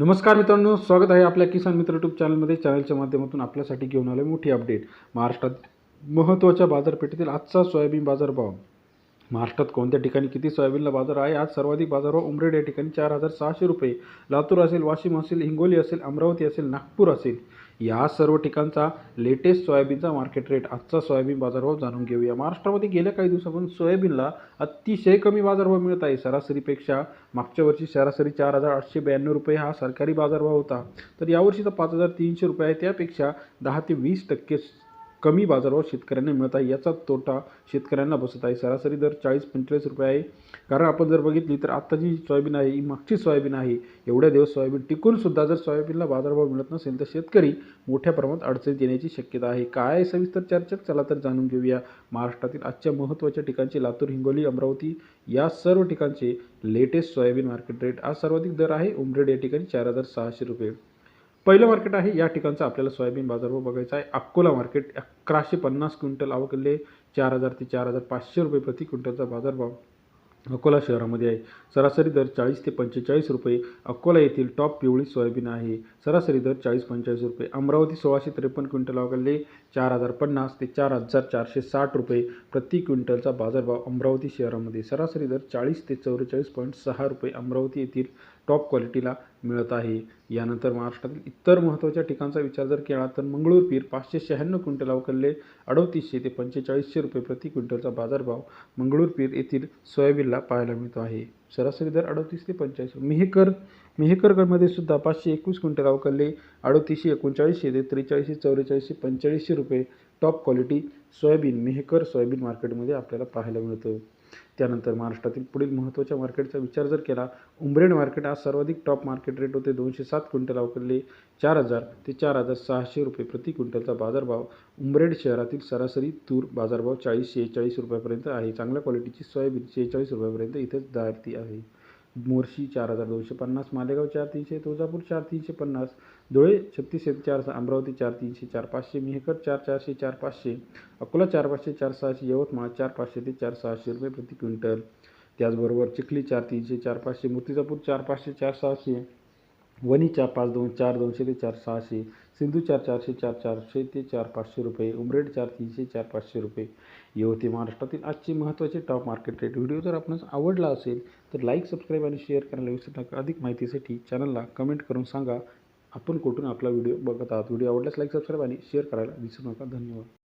नमस्कार मित्रांनो स्वागत आहे आपल्या किसान मित्र यूट्यूब चॅनलमध्ये चॅनलच्या माध्यमातून आपल्यासाठी घेऊन आले मोठी अपडेट महाराष्ट्रात महत्त्वाच्या बाजारपेठेतील आजचा सोयाबीन बाजारभाव. महाराष्ट्रात कोणत्या ठिकाणी किती सोयाबीनला बाजार आहे? आज सर्वाधिक बाजारभाव उमरेड या ठिकाणी चार हजार सहाशे रुपये. लातूर असेल वाशिम असेल हिंगोली असेल अमरावती असेल नागपूर असेल. या सर्व ठिकाणचा लेटेस्ट सोयाबीनचा मार्केट रेट आजचा सोयाबीन बाजारभाव जाणून घेऊया. महाराष्ट्रामध्ये गेल्या काही दिवसापासून सोयाबीनला अतिशय कमी बाजारभाव मिळत आहे. सरासरीपेक्षा मागच्या वर्षी सरासरी चार हजार आठशे ब्याण्णव रुपये हा सरकारी बाजारभाव होता. तर यावर्षीचा पाच हजार तीनशे रुपये आहे. त्यापेक्षा दहा ते वीस टक्के कमी बाजारभाव शेतकऱ्यांना मिळत आहे. याचा तोटा शेतकऱ्यांना बसत आहे. सरासरी दर चाळीस पंचेचाळीस रुपये आहे. कारण आपण जर बघितली तर आता जी सोयाबीन आहे ही मागची सोयाबीन आहे एवढ्या दिवस सोयाबीन टिकूनसुद्धा जर सोयाबीनला बाजारभाव मिळत नसेल तर शेतकरी मोठ्या प्रमाणात अडचणीत येण्याची शक्यता आहे. काय आहे सविस्तर चर्चा चला तर जाणून घेऊया. महाराष्ट्रातील आजच्या महत्त्वाच्या ठिकाणचे लातूर हिंगोली अमरावती या सर्व ठिकाणचे लेटेस्ट सोयाबीन मार्केट रेट आज सर्वाधिक दर आहे. उमरेड या ठिकाणी चार हजार सहाशे रुपये. पहिलं मार्केट आहे या ठिकाणचं आपल्याला सोयाबीन बाजारभाव बघायचा आहे. अकोला मार्केट अकराशे पन्नास क्विंटल आवकले चार हजार ते चार हजार पाचशे रुपये प्रति क्विंटलचा बाजारभाव अकोला शहरामध्ये आहे. सरासरी दर चाळीस ते पंचेचाळीस रुपये अकोला येथील टॉप पिवळी सोयाबीन आहे. सरासरी दर चाळीस पंचेचाळीस रुपये अमरावती सोळाशे त्रेपन्न क्विंटल अवघडले चार हजार पन्नास ते चार हजार चारशे साठ रुपये प्रति क्विंटलचा बाजारभाव अमरावती शहरामध्ये सरासरी दर चाळीस ते चौवेचाळीस पॉईंट सहा रुपये अमरावती येथील टॉप क्वालिटीला मिळत आहे. यानंतर महाराष्ट्रातील इतर महत्त्वाच्या ठिकाणचा विचार जर केला तर मंगळूर पीर पाचशे शहाण्णव क्विंटल अवकलले अडतीसशे ते पंचेचाळीसशे रुपये प्रति क्विंटलचा बाजारभाव मंगळूर पीर येथील सोयाबीनला पाहायला मिळतो आहे. सरासरी दर अडतीस ते पंचेचाळीस मेहकर मेहकरगडमध्ये सुद्धा पाचशे एकवीस क्विंटल अवकलले अडतीसशे एकोणचाळीसशे ते त्रेचाळीसशे चौवेचाळीसशे पंचेचाळीसशे रुपये top quality soybean Mehkar soybean मार्केटमध्ये आपल्याला पाहायला मिळतं. त्यानंतर महाराष्ट्रातील पुढील महत्त्वाच्या मार्केटचा विचार जर केला उमरेड मार्केट आज सर्वाधिक टॉप मार्केट रेट होते. दोनशे सात क्विंटल अवकडले चार हजार ते चार हजार सहाशे रुपये प्रति क्विंटलचा बाजारभाव. उमरेड शहरातील सरासरी तूर बाजारभाव चाळीस शेहेचाळीस रुपयापर्यंत आहे. चांगल्या क्वालिटीची सोयाबीन शेहेचाळीस रुपयापर्यंत इथेच जाती आहे. मोर्शी चार हजार दोनशे पन्नास मालेगाव चार तीनशे तुळजापूर चार तीनशे पन्नास धुळे छत्तीस चार अमरावती चार तीनशे चार पाचशे मेहकर चार चारशे चार पाचशे अकोला चार पाचशे चार सहाशे यवतमाळ चार पाचशे ते चार सहाशे रुपये प्रति क्विंटल. त्याचबरोबर चिखली चार तीनशे चार पाचशे मूर्तिजापूर चार पाचशे चार सहाशे वणी चार पाच दोन चार दोनशे ते चार सहाशे सिंधू चार चारशे चार चारशे ते चार पाचशे रुपये उमरेड चार तीनशे चार पाचशे रुपये. हे होते महाराष्ट्रातील आजचे महत्त्वाचे टॉप मार्केट रेट व्हिडिओ जर आपणास आवडला असेल तर लाईक सबस्क्राईब आणि शेअर करायला विसरू नका. अधिक माहितीसाठी चॅनलला कमेंट करून सांगा. आपण कुठून आपला व्हिडिओ बघत आहात? व्हिडिओ आवडल्यास लाईक सबस्क्राईब आणि शेअर करायला विसरू नका. धन्यवाद.